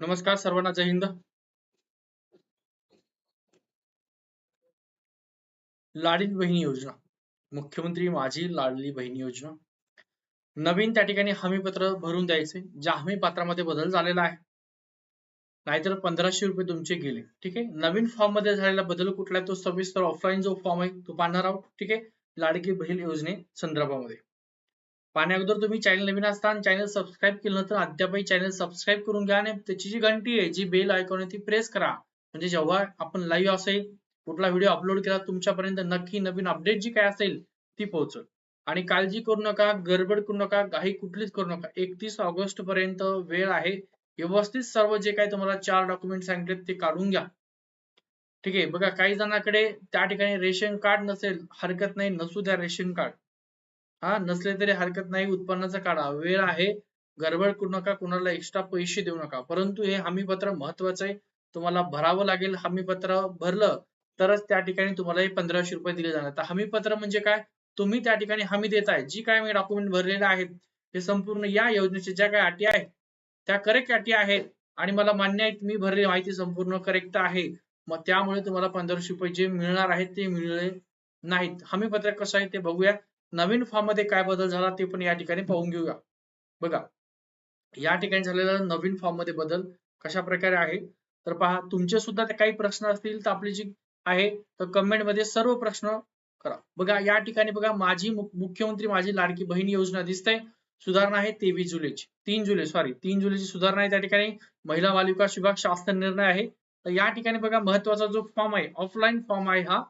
नमस्कार सर्वांना जय हिंद. लाडली बहीण योजना. मुख्यमंत्री माझी लाडली बहीण योजना. नवीन त्या ठिकाणी हमीपत्र भरून द्यायचे ज्या हमीपत्रामध्ये बदल झालेला आहे. नाहीतर पंधराशे रुपये तुमचे गेले. ठीक आहे? नवीन फॉर्ममध्ये झालेला बदल कुठला आहे? तो सविस्तर ऑफलाईन जो फॉर्म आहे तो पाहणार आहोत. ठीक आहे? लाडकी बहीण योजने संदर्भामध्ये. पाहण्या अगोदर तुम्ही चॅनल नवीन असताना चॅनल सबस्क्राईब केलं तर अद्यापही चॅनल सबस्क्राईब करून घ्या आणि त्याची जी घंटी आहे जी बेल आयकॉन आहे ती प्रेस करा. म्हणजे जेव्हा आपण लाईव्ह असेल कुठला व्हिडिओ अपलोड केला तुमच्यापर्यंत नक्की नवीन अपडेट जी काय असेल ती पोहोचल. आणि काळजी करू नका गडबड करू नका काही कुठलीच करू नका. एकतीस ऑगस्ट पर्यंत वेळ आहे. व्यवस्थित सर्व जे काही तुम्हाला चार डॉक्युमेंट सांगितले ते काढून घ्या. ठीक आहे? बघा काही जणांकडे त्या ठिकाणी रेशन कार्ड नसेल हरकत नाही नसू द्या रेशन कार्ड. हा नसले तरी हरकत नाही उत्पन्नाचा काढा. वेळ आहे गडबड करू नका कुणाला एक्स्ट्रा पैसे देऊ नका. परंतु हे हमीपत्र महत्वाचं आहे. तुम्हाला भरावं लागेल हमीपत्र भरलं तरच त्या ठिकाणी तुम्हाला हे पंधराशे रुपये दिले जाणार. तर हमीपत्र म्हणजे काय? तुम्ही त्या ठिकाणी हमी देताय. जी काय मी डॉक्युमेंट भरलेले आहेत हे संपूर्ण या योजनेच्या ज्या काही अटी आहेत त्या करेक्ट अटी आहेत आणि मला मान्य आहे मी भरलेली माहिती संपूर्ण करेक्ट आहे. मग त्यामुळे तुम्हाला पंधराशे रुपये जे मिळणार आहेत ते मिळले नाहीत. हमीपत्र कसं आहे ते बघूया. नवीन फॉर्ममध्ये काय बदल झाला ते पण या ठिकाणी पाहून घेऊया. बघा या ठिकाणी झालेला नवीन फॉर्ममध्ये बदल कशा प्रकारे आहे? तर पहा तुमचे सुद्धा काही प्रश्न असतील तर आपली जी आहे तर कमेंटमध्ये सर्व प्रश्न करा. बघा या ठिकाणी बघा माझी मुख्यमंत्री माझी लाडकी बहीण योजना दिसते. सुधारणा आहे तेवीस जुलैची. तीन जुलै सॉरी तीन जुलैची सुधारणा आहे त्या ठिकाणी. महिला बालिका विभाग शासन निर्णय आहे. तर या ठिकाणी बघा महत्त्वाचा जो फॉर्म आहे ऑफलाईन फॉर्म आहे हा.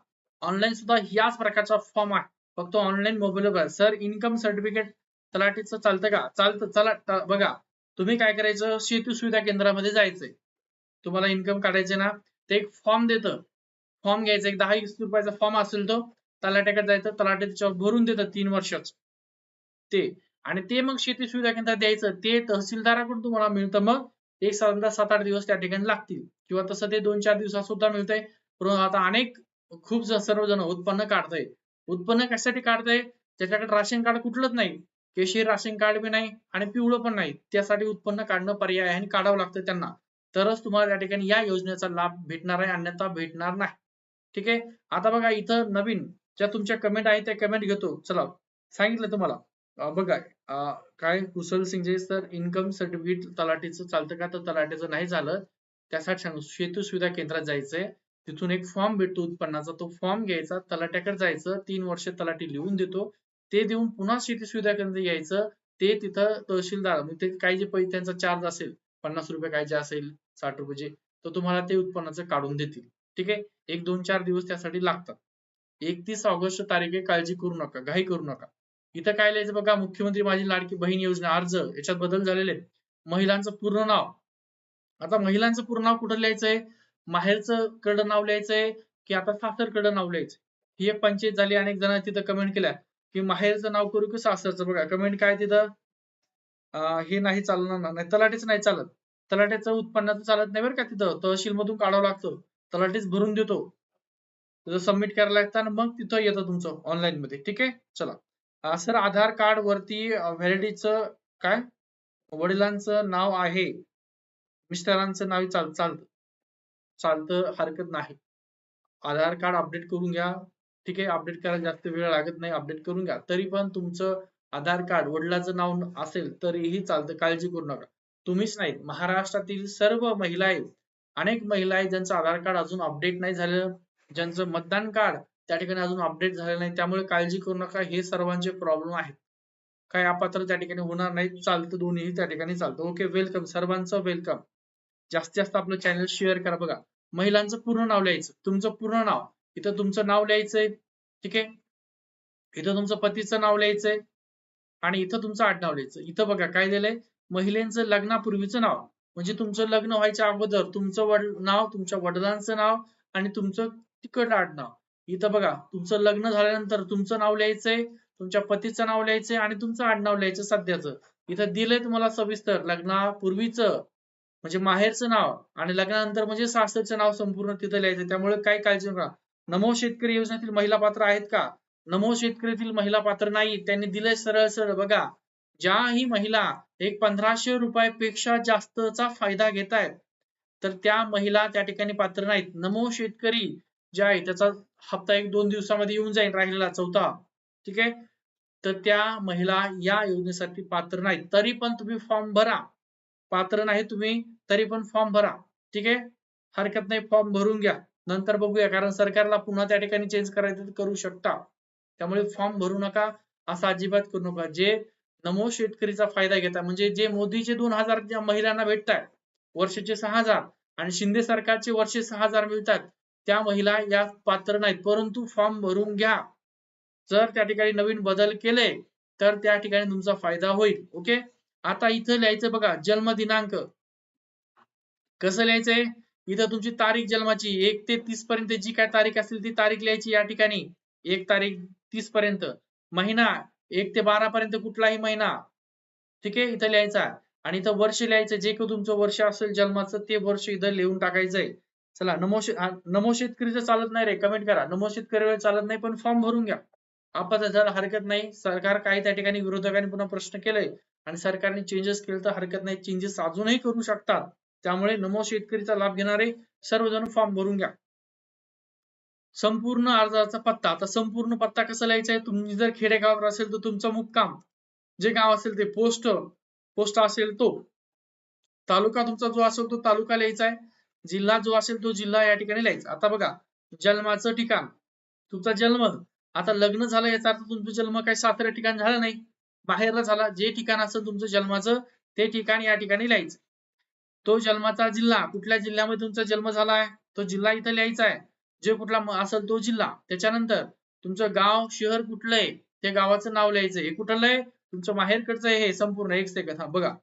ऑनलाईन सुद्धा याच प्रकारचा फॉर्म आहे. फक्त online mobile sir income certificate तलाठीचं चालतं का? चालतं. चला बघा. तुम्ही काय करायचं? शेती सुविधा केंद्रामध्ये जायचंय. तुम्हाला इन्कम काढायचे ना? ते एक फॉर्म देतं. फॉर्म घ्यायचा. एक दहा वीस रुपयाचा फॉर्म असेल तो तलाट्याकडे जायचं. तलाटे त्याच्यावर भरून देतं तीन वर्षाच. ते. आणि ते मग शेती सुविधा केंद्रात द्यायचं. ते तहसीलदाराकडून तुम्हाला मिळतं मग. एक साधारणतः सात आठ दिवस त्या ठिकाणी लागतील. किंवा तसं ते दोन चार दिवसात सुद्धा मिळतंय. परंतु आता अनेक खूप सर्वजण उत्पन्न काढताय. उत्पन्न कशासाठी काढताय? त्याच्याकडे राशन कार्ड कुठलंच नाही. केशरी राशन कार्ड बी नाही आणि पिवळं पण नाही. त्यासाठी उत्पन्न काढणं पर्याय आहे आणि काढावं लागतं त्यांना. तरच तुम्हाला त्या ठिकाणी या योजनेचा लाभ भेटणार आहे अन्यथा भेटणार नाही. ठीक आहे? आता बघा इथं नवीन ज्या तुमच्या कमेंट आहेत त्या कमेंट घेतो. चला सांगितलं तुम्हाला. बघा काय कुशल सिंगजे सर इन्कम सर्टिफिकेट तलाठीचं चालतं का? तर तलाठीचं नाही झालं. त्यासाठी सांगू शेतू सुविधा केंद्रात जायचंय. तिथून एक फॉर्म भेटतो उत्पन्नाचा. तो फॉर्म घ्यायचा तलाट्याकडे जायचं तीन वर्ष तलाटी लिहून देतो. ते देऊन पुन्हा शेती सुविधा केंद्र यायचं. ते तिथं तहसीलदार म्हणजे ते काही जे पैसे त्यांचा चार्ज असेल पन्नास रुपये काय जे असेल साठ रुपये तर तुम्हाला ते उत्पन्नाचं काढून देतील. ठीक आहे? एक दोन चार दिवस त्यासाठी लागतात. एकतीस ऑगस्ट तारीख काळजी करू नका घाई करू नका. इथं काय लिहायचं बघा मुख्यमंत्री माझी लाडकी बहीण योजना अर्ज याच्यात बदल झालेले आहेत. महिलांचं पूर्ण नाव. आता महिलांचं पूर्ण नाव कुठं लिहायचंय? माहेरचं कडं नाव लिहायचंय की आता सासरकडं नाव लिहायचं ही एक पंचायत झाली अनेक जण तिथं कमेंट केल्या की माहेरचं नाव करू की सासरचं? बघा कमेंट काय तिथं? हे नाही चालणार नाही तलाठीच नाही चालत. तलाट्याचं उत्पन्नाचं चालत नाही बरं का तिथं. तहसील मधून काढावं लागतं. तलाठीच भरून देतो. सबमिट करायला लागतं आणि मग तिथं येतं तुमचं ऑनलाईन मध्ये. ठीक आहे? चला. सर आधार कार्ड वरती व्हॅलिडीचं काय? वडिलांचं नाव आहे. मिस्टरांचं नाव चाल चालतं. चालतं हरकत नाही. आधार कार्ड अपडेट करून घ्या. ठीक आहे अपडेट करायला जास्त वेळ लागत नाही अपडेट करून घ्या. तरी पण तुमचं आधार कार्ड वडिलाचं नाव असेल तरीही चालतं. काळजी करू नका. तुम्हीच नाही महाराष्ट्रातील सर्व महिला आहेत. अनेक महिला आहेत ज्यांचं आधार कार्ड अजून अपडेट नाही झालं ज्यांचं मतदान कार्ड त्या ठिकाणी अजून अपडेट झालं नाही. त्यामुळे काळजी करू नका. हे सर्वांचे प्रॉब्लेम आहेत. काय अपात्र त्या ठिकाणी होणार नाही चालतं दोन्हीही त्या ठिकाणी चालतं. Okay welcome. सर्वांचं वेलकम. जास्तीत जास्त आपलं चॅनल शेअर करा बघा. महिलांचं पूर्ण नाव लिहायचं. तुमचं पूर्ण नाव. इथं तुमचं नाव लिहायचंय. ठीक आहे? इथं तुमचं पतीचं नाव लिहायचंय. आणि इथं तुमचं आडनाव लिहायचं इथं बघा काय दिलंय महिलेचं लग्नापूर्वीचं नाव. म्हणजे तुमचं लग्न व्हायच्या अगोदर तुमचं वड नाव तुमच्या वडिलांचं नाव आणि तुमचं तिकड आडनाव. इथं बघा तुमचं लग्न झाल्यानंतर तुमचं नाव लिहायचंय तुमच्या पतीचं नाव लिहायचंय आणि तुमचं आडनाव लिहायचं सध्याचं. इथं दिलंय तुम्हाला सविस्तर लग्नापूर्वीचं. म्हणजे माहेरचं नाव आणि लग्नानंतर म्हणजे सासरचं नाव संपूर्ण तिथं लिहायचं. त्यामुळे काय काळजी नका. नमो शेतकरी योजनेतील महिला पात्र आहेत का? नमो शेतकरीतील महिला पात्र नाही त्यांनी दिलंय सरळ सरळ. बघा ज्याही महिला एक पंधराशे रुपयापेक्षा जास्तचा फायदा घेतायत तर त्या महिला त्या ठिकाणी पात्र नाहीत. नमो शेतकरी जे आहे त्याचा हप्ता एक दोन दिवसामध्ये येऊन जाईल राहिलेला चौथा. ठीक आहे? तर त्या महिला या योजनेसाठी पात्र नाहीत. तरी पण तुम्ही फॉर्म भरा. पात्र नाही तुम्ही तरी पण फॉर्म भरा. ठीक आहे? हरकत नाही फॉर्म भरून घ्या. नंतर बघूया कारण सरकारला पुन्हा त्या ठिकाणी चेंज करायचं करू शकता. त्यामुळे फॉर्म भरू नका असं अजिबात करू नका. जे नमो शेतकरीचा फायदा घेता म्हणजे जे मोदीचे दोन हजार ज्या महिलांना भेटतात वर्षाचे सहा हजार आणि शिंदे सरकारचे वर्षे सहा हजार मिळतात त्या महिला या पात्र नाहीत. परंतु फॉर्म भरून घ्या. जर त्या ठिकाणी नवीन बदल केले तर त्या ठिकाणी तुमचा फायदा होईल. ओके? आता इथं लिहायचं बघा जन्म दिनांक कसं लिहायचंय? इथं तुमची तारीख जन्माची एक ते तीस पर्यंत जी काय तारीख असेल ती तारीख लिहायची या ठिकाणी. एक तारीख तीस पर्यंत. महिना एक ते बारा पर्यंत कुठलाही महिना. ठीक आहे? इथं लिहायचा. आणि इथं वर्ष लिहायचं जे काही तुमचं वर्ष असेल जन्माचं ते वर्ष इथं लिहून टाकायचंय. चला नमो नमो शेतकरीचं चालत नाही रे कमेंट करा. नमो शेतकरी चालत नाही पण फॉर्म भरून घ्या. आपण झालं हरकत नाही. सरकार काही त्या ठिकाणी विरोधकांनी पुन्हा प्रश्न केलाय? आणि सरकारने चेंजेस केले तर हरकत नाही. चेंजेस अजूनही करू शकतात. त्यामुळे नमो शेतकरीचा लाभ घेणारे सर्वजण फॉर्म भरून घ्या. संपूर्ण अर्जाचा पत्ता. आता संपूर्ण पत्ता कसा लिहायचा आहे? तुम्ही जर खेडेगावावर असेल तर तुमचा मुक्काम. जे गाव असेल ते पोस्ट पोस्ट असेल तो. तालुका तुमचा जो असेल तो तालुका लिहायचा आहे. जिल्हा जो असेल तो जिल्हा या ठिकाणी लिहायचा. आता बघा जन्माचं ठिकाण. तुमचा जन्म. आता लग्न झालं याचा अर्थ तुमचा जन्म काही सातारा ठिकाण झाला नाही. बाहेरला झाला जे ठिकाण असेल तुमचं जन्माचं ते ठिकाण या ठिकाणी लिहायचं. तो जन्माचा जिल्हा कुठल्या जिल्ह्यामध्ये तुमचा जन्म झाला आहे? तो जिल्हा इथं लिहायचा आहे. जे कुठला असेल तो जिल्हा. त्याच्यानंतर तुमचं गाव शहर कुठलं आहे? ते गावाचं नाव लिहायचं. हे कुठलं आहे? तुमचं माहेरकडचं हे संपूर्ण एक सेकंद कथा. बघा.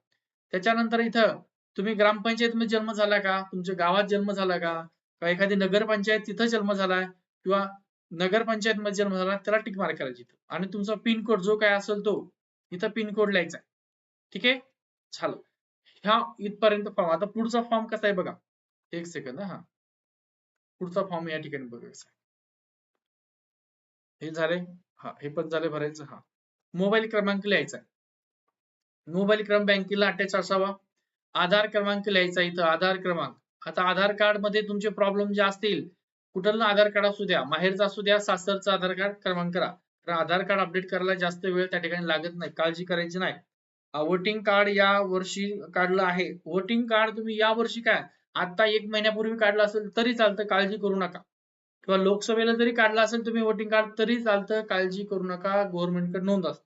त्याच्यानंतर इथं तुम्ही ग्रामपंचायत मध्ये जन्म झाला का? तुमच्या गावात जन्म झाला का? एखादी नगरपंचायत तिथं जन्म झालाय किंवा नगरपंचायत मध्ये जन्म झाला त्याला टिक मार्क करायची. आणि तुमचा पिनकोड जो काय असेल तो इथं पिनकोड लिहायचा ठीक आहे? झालं ह्या इथपर्यंत फॉर्म आता पुढचा फॉर्म कसा आहे बघा. एक सेकंद हा. पुढचा फॉर्म या ठिकाणी बघायचा हे झाले हा हे पण झाले भरायचं हा. मोबाईल क्रमांक लिहायचा मोबाईल क्रमांक बँकेला अटॅच असावा. आधार क्रमांक लिहायचा इथं आधार क्रमांक. आता आधार कार्डमध्ये तुमचे प्रॉब्लेम जे असतील कुठलं आधार कार्ड असू द्या माहेरचा असू द्या सासरचा आधार कार्ड क्रमांक करा. तर आधार कार्ड अपडेट करायला जास्त वेळ त्या ठिकाणी लागत नाही काळजी करायची नाही. वोटिंग कार्ड या वर्षी काढलं आहे. वोटिंग कार्ड तुम्ही या वर्षी काय आता एक महिन्यापूर्वी काढलं असेल तरी चालतं काळजी करू नका. किंवा लोकसभेला जरी काढलं असेल तुम्ही वोटिंग कार्ड तरी चालतं काळजी करू नका गव्हर्नमेंटकडे नोंद असते.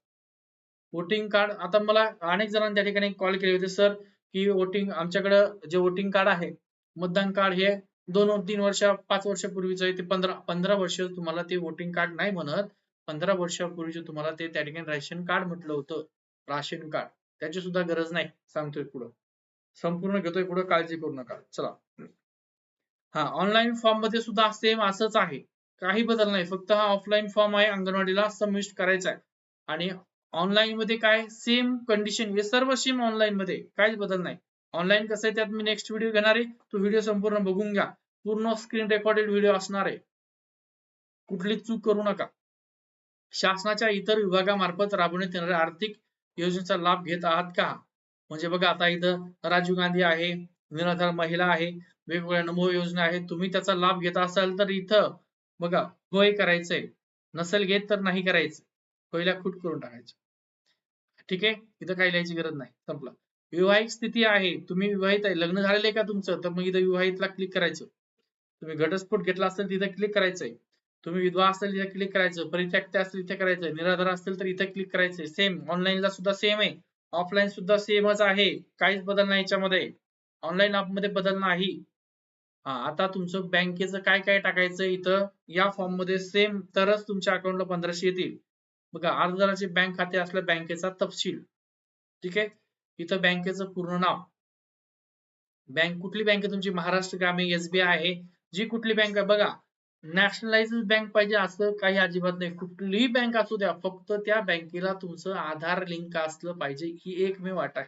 वोटिंग कार्ड आता मला अनेक जणांनी त्या ठिकाणी कॉल केले होते सर की वोटिंग आमच्याकडे जे वोटिंग कार्ड आहे मतदान कार्ड हे दोन तीन वर्ष पाच वर्षापूर्वीचं आहे ते पंधरा पंधरा वर्ष तुम्हाला ते वोटिंग कार्ड नाही म्हणत. पंधरा वर्षापूर्वी तुम्हाला ते त्या ठिकाणी राशन कार्ड म्हटलं होतं राशन कार्ड. त्याची सुद्धा गरज नाही सांगतोय पुढं. संपूर्ण घेतोय पुढे काळजी करू नका. चला. हा ऑनलाईन फॉर्ममध्ये सुद्धा सेम असंच आहे. काही बदल नाही फक्त हा ऑफलाईन फॉर्म आहे अंगणवाडीला सबमिट करायचा आहे. आणि ऑनलाईन मध्ये काय सेम कंडिशन हे सर्व सेम ऑनलाईन मध्ये काहीच बदल नाही. ऑनलाईन कसं आहे त्यात मी नेक्स्ट व्हिडिओ घेणार आहे. तो व्हिडिओ संपूर्ण बघून घ्या. पूर्ण स्क्रीन रेकॉर्डेड व्हिडिओ असणार आहे. कुठली चूक करू नका. शासनाच्या इतर विभागामार्फत राबवण्यात येणाऱ्या आर्थिक योजनेचा लाभ घेत आहात का? म्हणजे बघा आता इथं राजीव गांधी आहे निराधार महिला आहे वेगवेगळ्या नमो योजना आहेत तुम्ही त्याचा लाभ घेत असाल तर इथं बघा होय करायचंय. नसेल घेत तर नाही करायचं. पहिल्या खुट करून टाकायचं. ठीक आहे? इथं काही लिहायची गरज नाही. संपलं. विवाहित स्थिती आहे. तुम्ही विवाहित आहे. लग्न झालेलं आहे का तुमचं? तर मग इथं विवाहितला क्लिक करायचं. तुम्ही घटस्फोट घेतला असेल तिथं क्लिक करायचंय. तुम्ही विधवा असेल तिथे क्लिक करायचं. परित्यक्त असेल इथे करायचं. निराधार असेल तर इथे क्लिक करायचं. सेम ऑनलाईनला सुद्धा सेम आहे. ऑफलाईन सुद्धा सेमच आहे. काहीच बदल नाही याच्यामध्ये. ऑनलाईन मध्ये बदल नाही. हा आता तुमचं बँकेचं काय काय टाकायचं इथं? या फॉर्ममध्ये सेम तरच तुमच्या अकाउंटला पंधराशे येतील. बघा अर्जदाराचे बँक खाते असल्या बँकेचा तपशील. ठीक आहे? इथं बँकेचं पूर्ण नाव. बँक कुठली बँक तुमची? महाराष्ट्र ग्रामीण एसबीआय आहे. जी कुठली बँक आहे? बघा नॅशनलाइज बँक पाहिजे असं काही अजिबात नाही. कुठलीही बँक असू द्या फक्त त्या बँकेला तुमचं आधार लिंक असलं पाहिजे ही एकमेव वाट आहे.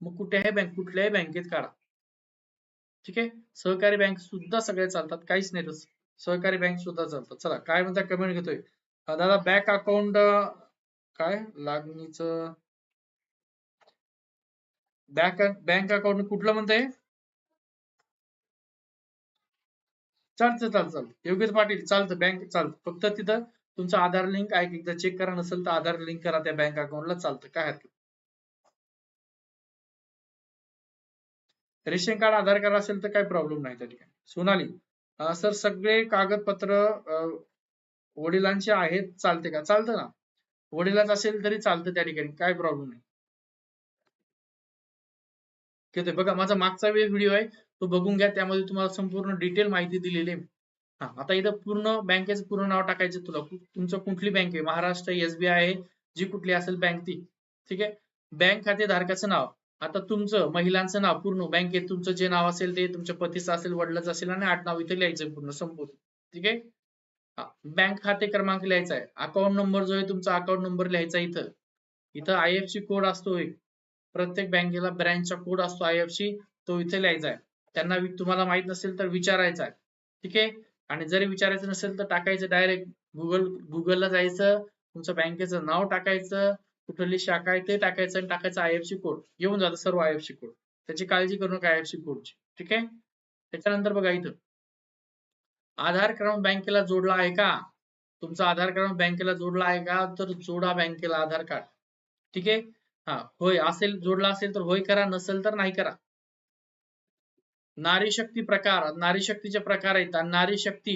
मग कुठेही बँक कुठल्याही बँकेत काढा. ठीक आहे? सहकारी बँक सुद्धा सगळे चालतात काहीच नाही तसं. सहकारी बँक सुद्धा चालतात. चला काय म्हणता कमेंट घेतोय? दादा बँक अकाउंट काय? लागणीच. बँक बँक अकाउंट कुठलं म्हणताय? चालतं चालतं. चालतं योगेश पाटील चालतं बँक चालतं. फक्त तिथं तुमचं आधार लिंक आहे. एकदा चेक करा नसेल तर आधार लिंक करा त्या बँक अकाउंटला चालतं. काय हरकत रेशन कार्ड आधार कार्ड असेल तर काही प्रॉब्लेम नाही त्या ठिकाणी. सोनाली सर सगळे कागदपत्र वडिलांचे आहेत. चालते का? चालतं ना. वडिलांचं असेल तरी चालतं त्या ठिकाणी. काय प्रॉब्लेम नाही. बघा माझा मागचा वेळ व्हिडिओ आहे. तो बघून घ्या त्यामध्ये तुम्हाला संपूर्ण डिटेल माहिती दिलेली आहे. हा आता इथं पूर्ण बँकेचं पूर्ण नाव टाकायचं तुला. तुमचं कुठली बँक आहे? महाराष्ट्र एसबीआय आहे जी कुठली असेल बँक ती. ठीक आहे? बँक खाते धारकाचं नाव. आता तुमचं महिलांचं नाव पूर्ण. बँकेत तुमचं जे नाव असेल ते तुमच्या पतीचं असेल वडिलाचं असेल आणि आठ नाव इथे लिहायचं पूर्ण संपूर्ण. ठीक आहे? बँक खाते क्रमांक लिहायचा आहे. अकाउंट नंबर जो आहे तुमचा अकाउंट नंबर लिहायचा इथं. इथं आय एफ सी कोड असतो एक. प्रत्येक बँकेला ब्रँचचा कोड असतो आय एफ सी तो इथे लिहायचा आहे. त्यांना तुम्हाला माहीत नसेल तर विचारायचा आहे. ठीक आहे? आणि जरी विचारायचं नसेल तर टाकायचं डायरेक्ट गुगल गुगलला जायचं तुमचं बँकेचं नाव टाकायचं कुठली शाखा आहे ते टाकायचं आणि टाकायचं आय एफ सी कोड येऊन जातं सर्व आय एफ सी कोड त्याची काळजी करू नका आय एफ सी कोडची ठीक आहे? त्याच्यानंतर बघा इथं. आधार क्रमांक बँकेला जोडला आहे का? तुमचा आधार क्रमांक बँकेला जोडला आहे का? तर जोडा बँकेला आधार कार्ड. ठीक आहे? हा होय असेल जोडला असेल तर होय करा नसेल तर नाही करा. नारी शक्ती प्रकार नारी शक्तीचे प्रकार आहेत. नारी शक्ती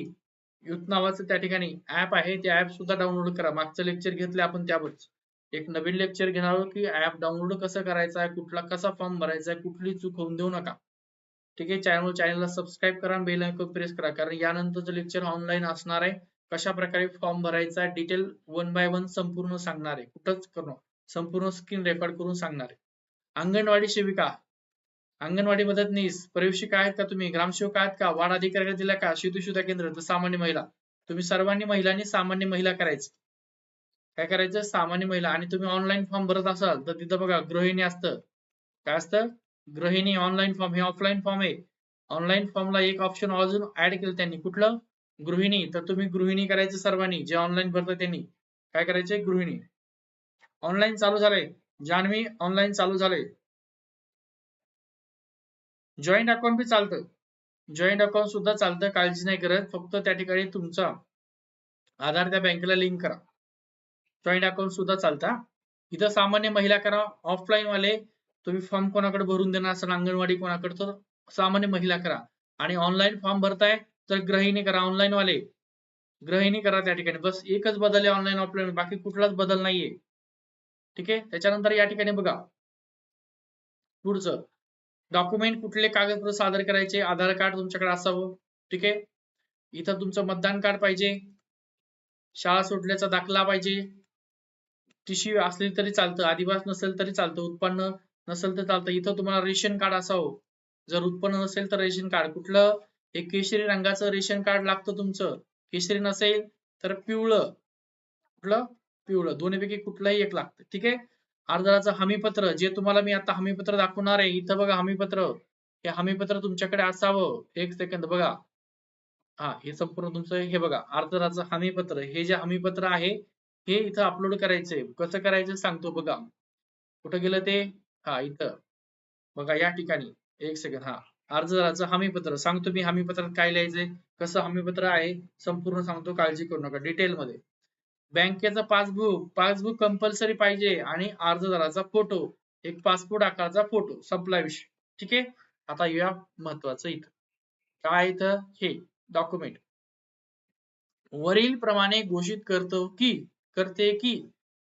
युथ नावाचं त्या ठिकाणी ऍप आहे. ते ऍप सुद्धा डाउनलोड करा. मागचं लेक्चर घेतले आपण त्यावरच. एक नवीन लेक्चर घेणार आहोत की ऍप डाउनलोड कसं करायचं आहे कुठला कसा फॉर्म भरायचा आहे कुठली चूक होऊन देऊ नका. ठीक आहे? चॅनल चॅनलला सबस्क्राईब करा बेल आयकॉन प्रेस करा. कारण यानंतरचं लेक्चर ऑनलाईन असणार आहे. कशा प्रकारे फॉर्म भरायचा डिटेल वन बाय वन संपूर्ण सांगणार आहे. कुठंच करणं संपूर्ण स्क्रीन रेकॉर्ड करून सांगणार आहे. अंगणवाडी सेविका अंगणवाडी मदतनीस प्रवेशिका आहेत का तुम्ही? ग्रामसेवक आहात का? वाढ अधिकारी दिला का? शेतू केंद्र तर सामान्य महिला. तुम्ही सर्वांनी महिलांनी सामान्य महिला करायचं. काय करायचं? सामान्य महिला. आणि तुम्ही ऑनलाईन फॉर्म भरत असाल तर तिथं बघा गृहिणी असतं. काय असतं? गृहिणी ऑनलाईन फॉर्म हे ऑफलाईन फॉर्म आहे. ऑनलाईन फॉर्मला एक ऑप्शन अजून ऍड केलं त्यांनी. कुठलं? गृहिणी. तर तुम्ही गृहिणी करायचं सर्वांनी. जे ऑनलाईन भरतात त्यांनी. काय करायचे गृहिणी. ऑनलाईन चालू झालंय. जान्हवी ऑनलाईन चालू झालंय. जॉईंट अकाउंट बी चालतं. जॉईंट अकाउंट सुद्धा चालतं काळजी नाही करत. फक्त त्या ठिकाणी तुमचा आधार त्या बँकेला लिंक करा. जॉईंट अकाउंट सुद्धा चालता इथं सामान्य महिला करा ऑफलाईन वाले तुम्ही फॉर्म कोणाकडे भरून देणार असाल अंगणवाडी कोणाकडे तर सामान्य महिला करा. आणि ऑनलाईन फॉर्म भरताय तर गृहिणी करा ऑनलाईन वाले. गृहिणी करा त्या ठिकाणी. बस एकच बदल आहे ऑनलाईन ऑफलाईन बाकी कुठलाच बदल नाहीये. ठीक आहे? त्याच्यानंतर या ठिकाणी बघा. पुढचं. डॉक्युमेंट कुठले कागदपत्र सादर करायचे? आधार कार्ड तुमच्याकडे असावं. ठीक आहे? इथं तुमचं मतदान कार्ड पाहिजे. शाळा सुटल्याचा दाखला पाहिजे. टीशी असली तरी चालतं. आदिवास नसेल तरी चालतं. उत्पन्न नसेल तर चालतं. इथं तुम्हाला रेशन कार्ड असावं. जर उत्पन्न नसेल तर रेशन कार्ड. कुठलं? हे केशरी रंगाचं रेशन कार्ड लागतं तुमचं. केशरी नसेल तर पिवळं. कुठलं? पिवळं. दोन्हीपैकी कुठलंही एक लागतं. ठीक आहे? अर्जाचं हमीपत्र जे तुम्हाला मी आता हमीपत्र दाखवणार आहे इथं बघा हमीपत्र. हे हमीपत्र तुमच्याकडे असावं. एक सेकंद बघा. हा हे संपूर्ण तुमचं हे बघा अर्जदाराचं हमीपत्र. हे जे हमीपत्र आहे हे इथं अपलोड करायचंय. कसं करायचं सांगतो बघा. कुठं गेलं ते? हा इथं. बघा या ठिकाणी. एक सेकंद हा. अर्जदाराचं हमीपत्र. सांगतो मी हमीपत्रात काय लिहायचंय. कसं हमीपत्र आहे संपूर्ण सांगतो काळजी करू नका. डिटेल मध्ये. बँकेचं पासबुक पासबुक कंपल्सरी पाहिजे आणि अर्जदाराचा फोटो एक पासपोर्ट आकाराचा फोटो संपला विषय. ठीक आहे? आता या महत्वाचं इथं. काय इथं? हे डॉक्युमेंट वरील प्रमाणे घोषित करतो की करते की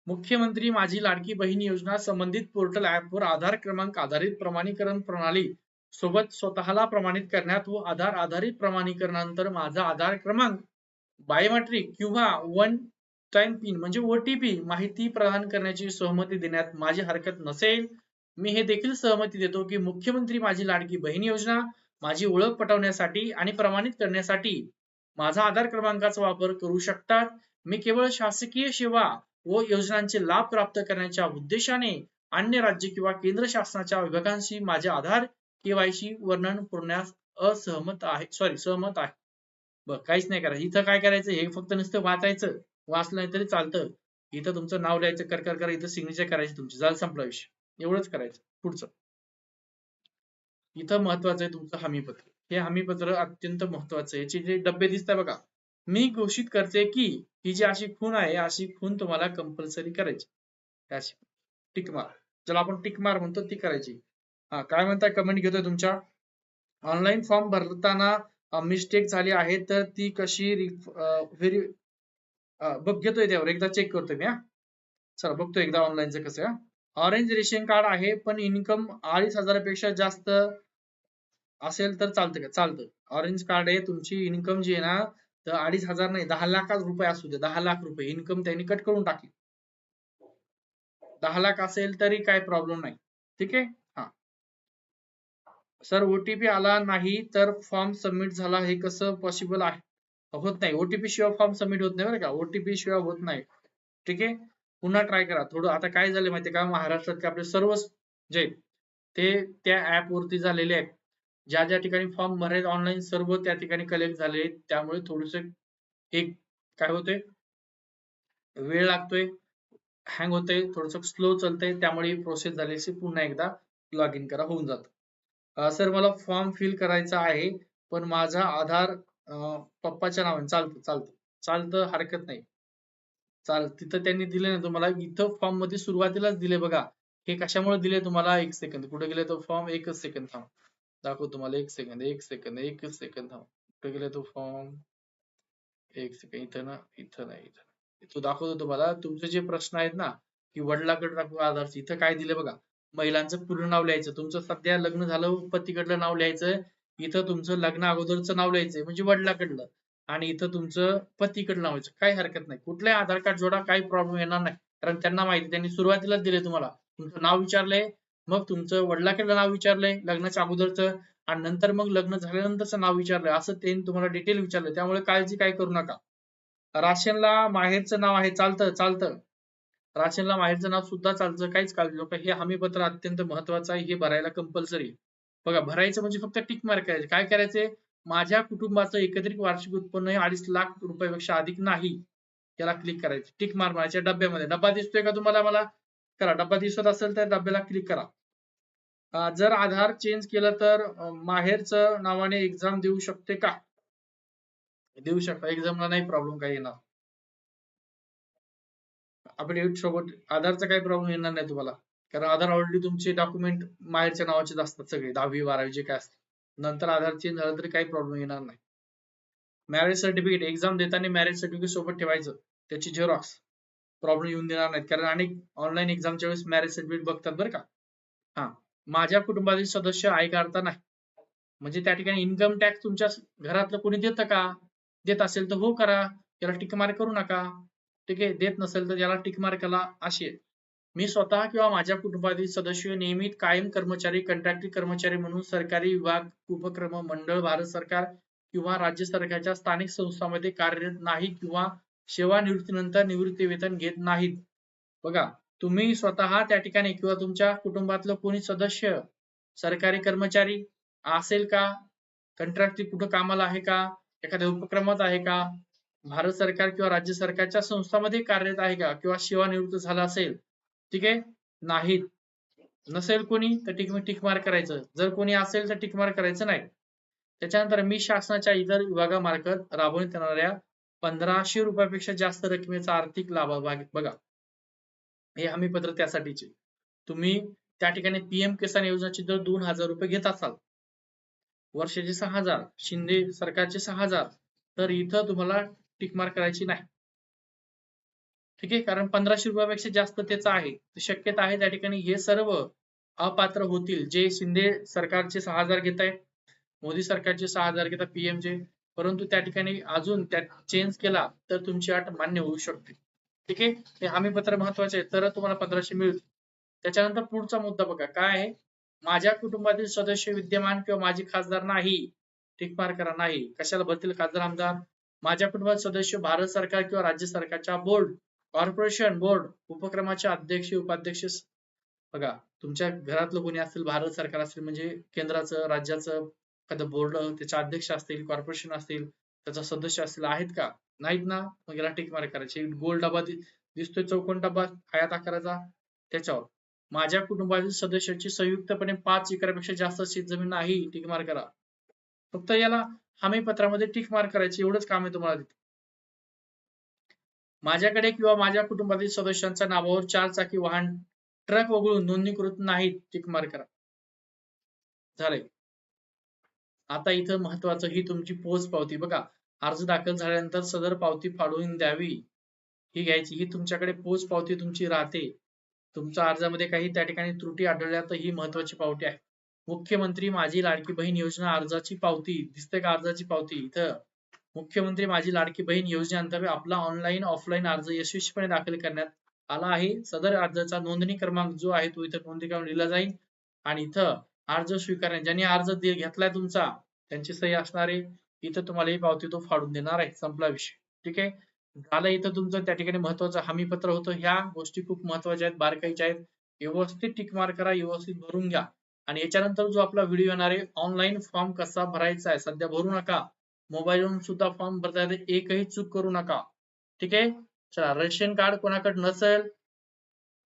मुख्यमंत्री माझी लाडकी बहीण योजना संबंधित पोर्टल वर आधार क्रमांक आधारित प्रमाणीकरण प्रणाली सोबत स्वतःला प्रमाणित करण्यात व आधार आधारित प्रमाणीकरणानंतर माझा आधार क्रमांक बायोमेट्रिक किंवा वन टाइम पिन म्हणजे ओटीपी माहिती प्रदान करण्याची सहमती देण्यात माझी हरकत नसेल. मी हे देखील सहमती देतो की मुख्यमंत्री माझी लाडकी बहीण योजना माझी ओळख पटवण्यासाठी आणि प्रमाणित करण्यासाठी माझा आधार क्रमांकाचा वापर करू शकतात. मी केवळ शासकीय सेवा व योजनांचे लाभ प्राप्त करण्याच्या उद्देशाने अन्य राज्य किंवा केंद्र शासनाच्या विभागांशी माझे आधार केवायसी वर्णन पुरण्यास असहमत आहे. सॉरी सहमत आहे. बघ काहीच नाही करायचं. इथं काय करायचं? हे फक्त नुसतं वाचायचं. वाचलं तरी चालतं. इथं तुमचं नाव लिहायचं कर कर कर इथं सिग्नेचर करायची तुमची. झालं संपला विषय एवढंच करायचं. पुढचं. इथं महत्वाचं आहे तुमचं हमीपत्र. हे हमीपत्र अत्यंत महत्वाचं आहे. याचे जे डब्बे दिसतात बघा. मी घोषित करते की ही जी अशी खून आहे अशी खून तुम्हाला कंपल्सरी करायची. अशी टिक मार. ज्याला आपण टिक मार म्हणतो ती करायची. हा काय म्हणताय? कमेंट घेतोय तुमच्या. ऑनलाईन फॉर्म भरताना मिस्टेक झाली आहे तर ती कशी व्हेरी बघ घेतोय त्यावर. एकदा चेक करतोय मी हा. चला बघतो एकदा ऑनलाईनचं कसं आहे ऑरेंज रेशन कार्ड आहे पण इन्कम अडीच हजारापेक्षा जास्त असेल तर चालतं का? चालतं. ऑरेंज कार्ड आहे तुमची इन्कम जी आहे ना तर अडीच हजार नाही दहा लाखच रुपये असू दे दहा लाख रुपये. इन्कम त्यांनी कट करून टाकली. दहा लाख असेल तरी काय प्रॉब्लेम नाही. ठीक आहे? हा. सर ओटीपी आला नाही तर फॉर्म सबमिट झाला हे कसं पॉसिबल आहे? होत नाही. ओटीपी शिवाय फॉर्म सबमिट होत नाही बरं का. ओटीपी शिवाय होत नाही. ठीक आहे? पुन्हा ट्राय करा. थोडं आता काय झालं माहितीये का? महाराष्ट्रात आपले सर्वच जे ते त्या ऍप वरती झालेले आहेत. ज्या ज्या ठिकाणी फॉर्म भरायचे ऑनलाईन सर्व त्या ठिकाणी कलेक्ट झाले त्यामुळे थोडस एक काय होतंय? वेळ लागतोय. हँग होतंय. थोडस स्लो चालतंय. त्यामुळे प्रोसेस झाली पुन्हा एकदा लॉग इन करा. होऊन जात. सर मला फॉर्म फिल करायचा आहे. पण माझा आधार पप्पाच्या नावाने. चालतं चालतं. चालतं हरकत नाही. चाल तिथं त्यांनी दिले ना तुम्हाला इथं फॉर्ममध्ये सुरुवातीलाच दिले बघा. हे कशामुळे दिले तुम्हाला? एक सेकंद कुठे गेले तो फॉर्म एकच सेकंद थांब. दाखव तुम्हाला. एक सेकंद एक सेकंद एकच सेकंद थांब. कुठे गेले तो फॉर्म एक सेकंद इथं ना इथं नाही इथं तो दाखवतो तुम्हाला. तुमचे जे प्रश्न आहेत ना की वडिलाकडे टाकू आधारची इथं काय दिले बघा. महिलांचं पूर्ण नाव लिहायचं. तुमचं सध्या लग्न झालं पतीकडलं नाव लिहायचं. इथं तुमचं लग्न अगोदरचं नाव लिहायचंय म्हणजे वडिलाकडलं. आणि इथं तुमचं पतीकडलं नाव काही हरकत नाही. कुठलाही आधार कार्ड जोडा काही प्रॉब्लेम येणार नाही. कारण त्यांना माहिती त्यांनी सुरुवातीलाच दिले तुम्हाला. तुमचं नाव विचारलंय मग तुमचं वडिलाकडलं नाव विचारलंय लग्नाच्या अगोदरचं आणि नंतर मग लग्न झाल्यानंतरचं नाव विचारलंय. असं त्यांनी तुम्हाला डिटेल विचारलं त्यामुळे काळजी काय करू नका. राशनला माहेरचं नाव आहे चालतं चालतं. राशनला माहेरचं नाव सुद्धा चालतं. काहीच काळजी नका. हे हमीपत्र अत्यंत महत्वाचं आहे. हे भरायला कंपल्सरी बघा भरायचं म्हणजे फक्त टिक मार्क करायचे. काय करायचे? माझ्या कुटुंबाचं एकत्रित वार्षिक उत्पन्न हे अडीच लाख रुपयापेक्षा अधिक नाही. त्याला क्लिक करायचे. टिक मार्क मारायच्या डब्यामध्ये. डब्बा दिसतोय का तुम्हाला मला? करा. डब्बा दिसत असेल तर डब्याला क्लिक करा. जर आधार चेंज केलं तर माहेरचं नावाने एक्झाम देऊ शकते का? देऊ शकता. एक्झामला नाही प्रॉब्लेम काही येणार. अपडेट सोबत आधारचा काही प्रॉब्लेम येणार नाही तुम्हाला. कारण आधार ऑलरेडी तुमचे डॉक्युमेंट माहेरच्या नावाचे असतात सगळे दहावी बारावी जे काय असतात नंतर आधार चेंज झालं तरी काही प्रॉब्लेम येणार नाही. मॅरेज सर्टिफिकेट एक्झाम देताना मॅरेज सर्टिफिकेट सोबत ठेवायचं. त्याची झेरॉक्स प्रॉब्लेम येऊन देणार नाहीत. कारण अनेक ऑनलाईन एक्झामच्या वेळेस मॅरेज सर्टिफिकेट बघतात बरं का. हा. माझ्या कुटुंबातील सदस्य आय काढता नाही. म्हणजे त्या ठिकाणी इन्कम टॅक्स तुमच्या घरातलं कोणी देतं का? देत असेल तर हो करा. याला टिक मार्क करू नका. ठीक आहे? देत नसेल तर याला टिक मार्क करा अशी मी स्वतः किंवा माझ्या कुटुंबातील सदस्य नियमित कायम कर्मचारी कंत्राटी कर्मचारी म्हणून सरकारी विभाग उपक्रम मंडळ भारत सरकार किंवा राज्य सरकारच्या स्थानिक संस्थांमध्ये कार्यरत नाही किंवा सेवानिवृत्तीनंतर निवृत्ती वेतन घेत नाहीत. बघा तुम्ही स्वतः त्या ठिकाणी किंवा तुमच्या कुटुंबातलं कोणी सदस्य सरकारी कर्मचारी असेल का? कंत्राटी कुठं कामाला आहे का? एखाद्या उपक्रमात आहे का? भारत सरकार किंवा राज्य सरकारच्या संस्थांमध्ये कार्यरत आहे का? किंवा सेवानिवृत्त झाला असेल ठीक आहे? नाहीत. नसेल कोणी तर टिक टिक मार्क करायचं. जर कोणी असेल तर टिक मार्क करायचं नाही. त्याच्यानंतर मी शासनाच्या इतर विभागामार्फत राबवण्यात येणाऱ्या पंधराशे रुपयापेक्षा जास्त रकमेचा आर्थिक लाभ बघा. हे हमी पत्र त्यासाठीचे. तुम्ही त्या ठिकाणी पीएम किसान योजनाचे दर दोन हजार रुपये घेत असाल. वर्षाचे सहा हजार शिंदे सरकारचे सहा हजार. तर इथं तुम्हाला टिकमार करायची नाही. ठीक आहे? कारण पंधराशे रुपयापेक्षा जास्त त्याचं आहे. शक्यता आहे त्या ठिकाणी हे सर्व अपात्र होतील. जे शिंदे सरकारचे सहा हजार घेत आहे मोदी सरकारचे सहा हजार घेतात पीएमचे परंतु त्या ठिकाणी अजून त्यात चेंज केला तर तुमची अट मान्य होऊ शकते. ठीक आहे? हे हमी पत्र महत्त्वाचे आहे. तर तुम्हाला पंधराशे मिळतील. त्याच्यानंतर पुढचा मुद्दा बघा. काय आहे? माझ्या कुटुंबातील सदस्य विद्यमान किंवा माझी खासदार नाही. टिक मार करा नाही. कशाला भरतील खासदार आमदार? माझ्या कुटुंबात सदस्य भारत सरकार किंवा राज्य सरकारच्या बोर्ड कॉर्पोरेशन बोर्ड उपक्रमाचे अध्यक्ष उपाध्यक्ष बघा तुमच्या घरातलं कोणी असतील भारत सरकार असेल म्हणजे केंद्राचं राज्याचं एखादं बोर्ड त्याचे अध्यक्ष असतील कॉर्पोरेशन असतील त्याचा सदस्य असतील आहेत का? नाहीत ना? मग याला टिक मार्क करायचे. गोल डबा दिसतोय चौकोन डबा हयात आकाराचा. त्याच्यावर. माझ्या कुटुंबातील सदस्याची संयुक्तपणे पाच एकरापेक्षा जास्त शेतजमीन नाही. टिक मार्क करा. फक्त याला हमी पत्रामध्ये टिक मार्क करायचे एवढंच काम आहे तुम्हाला तिथे. माझ्याकडे किंवा माझ्या कुटुंबातील सदस्यांच्या नावावर चार चाकी वाहन ट्रक वगळून नोंदणीकृत नाहीत टिकमार करा. झालंय. आता इथं महत्वाचं ही तुमची पोच पावती बघा. अर्ज दाखल झाल्यानंतर सदर पावती फाडून द्यावी. ही घ्यायची ही तुमच्याकडे पोच पावती तुमची राहते. तुमच्या अर्जामध्ये काही त्या ठिकाणी त्रुटी आढळल्या तर ही महत्वाची पावती आहे. मुख्यमंत्री माझी लाडकी बहीण योजना अर्जाची पावती दिसते का अर्जाची पावती इथं? मुख्यमंत्री माझी लाडकी बहीण योजनेअंतर्गत आपला ऑनलाईन ऑफलाईन अर्ज यशस्वीपणे दाखल करण्यात आला आहे. सदर अर्जाचा नोंदणी क्रमांक जो आहे तो इथं नोंदणी क्रमांक दिला जाईल. आणि इथं अर्ज स्वीकारण्या ज्यांनी अर्ज घेतलाय तुमचा त्यांची सही असणार इथं तुम्हाला ही पावती तो फाडून देणार आहे. संपला विषय. ठीक आहे? झालं इथं तुमचं. त्या ठिकाणी महत्वाचं हमीपत्र होतं. ह्या गोष्टी खूप महत्त्वाच्या आहेत बारकाईच्या आहेत. व्यवस्थित टिकमार करा व्यवस्थित भरून घ्या. आणि याच्यानंतर जो आपला व्हिडिओ येणार आहे ऑनलाईन फॉर्म कसा भरायचा आहे सध्या भरू नका. मोबाईलवरून सुद्धा फॉर्म भरता येते. एकही चूक करू नका. ठीक आहे? चला रेशन कार्ड कोणाकडे नसेल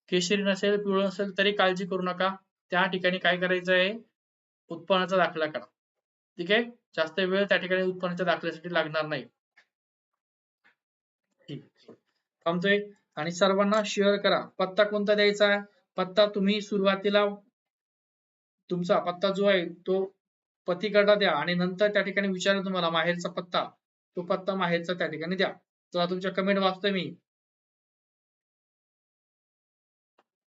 केशरी नसेल पिवळं नसेल तरी काळजी करू नका. त्या ठिकाणी काय करायचं आहे? उत्पन्नाचा दाखला करा. ठीक आहे? जास्त वेळ त्या ठिकाणी उत्पन्नाच्या दाखल्यासाठी लागणार नाही. ठीक. थांबतोय. आणि सर्वांना शेअर करा. पत्ता कोणता द्यायचा आहे? पत्ता तुम्ही सुरुवातीला तुमचा पत्ता जो आहे तो पतीकडा द्या. आणि नंतर त्या ठिकाणी विचारेल तुम्हाला माहेरचा पत्ता. तो पत्ता माहेरचा त्या ठिकाणी द्या. चला तुमच्या कमेंट वाचतोय मी.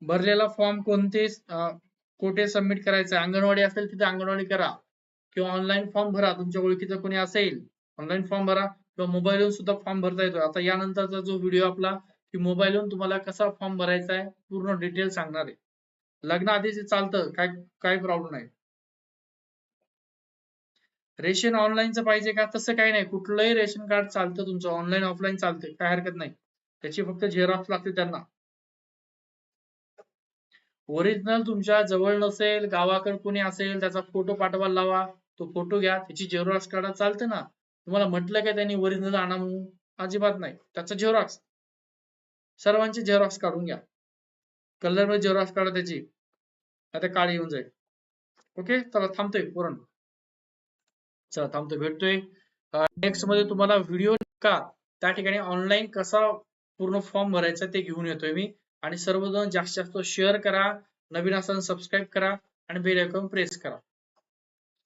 भरलेला फॉर्म कोणते कुठे सबमिट करायचा अंगणवाडी असेल तिथे अंगणवाडी करा. किंवा ऑनलाईन फॉर्म भरा. तुमच्या ओळखीचं कोणी असेल ऑनलाईन फॉर्म भरा. किंवा मोबाईलवरून सुद्धा फॉर्म भरता येतो आता यानंतरचा जो व्हिडिओ आपला की मोबाईलवरून तुम्हाला कसा फॉर्म भरायचा आहे पूर्ण डिटेल सांगणार आहे. लग्न आधीच चालतं. काय काय प्रॉब्लेम नाही. रेशन ऑनलाईनचं पाहिजे का? तसं काही नाही. कुठलंही रेशन कार्ड चालतं तुमचं. ऑनलाईन ऑफलाईन चालतंय. काय हरकत नाही. त्याची फक्त झेरॉक्स लागते त्यांना. ओरिजिनल तुमच्या जवळ नसेल गावाकडे कोणी असेल त्याचा फोटो पाठवायला लावा. तो फोटो घ्या. त्याची झेरॉक्स काढा. चालते ना. तुम्हाला म्हटलं काय त्यांनी ओरिजिनल आणा म्हणून? अजिबात नाही. त्याचा झेरॉक्स. सर्वांची झेरॉक्स काढून घ्या. कलरमध्ये झेरॉक्स काढा त्याची. आता काळी येऊन जाईल. ओके चला थांबतोय. पूर्ण चला थांबतो भेटतोय. नेक्स्टमध्ये तुम्हाला व्हिडिओ का त्या ठिकाणी ऑनलाईन कसा पूर्ण फॉर्म भरायचा ते घेऊन येतोय मी. आणि सर्वजण जास्तीत जास्त शेअर करा नवीन असाल सबस्क्राईब करा आणि बेल आयकॉन प्रेस करा.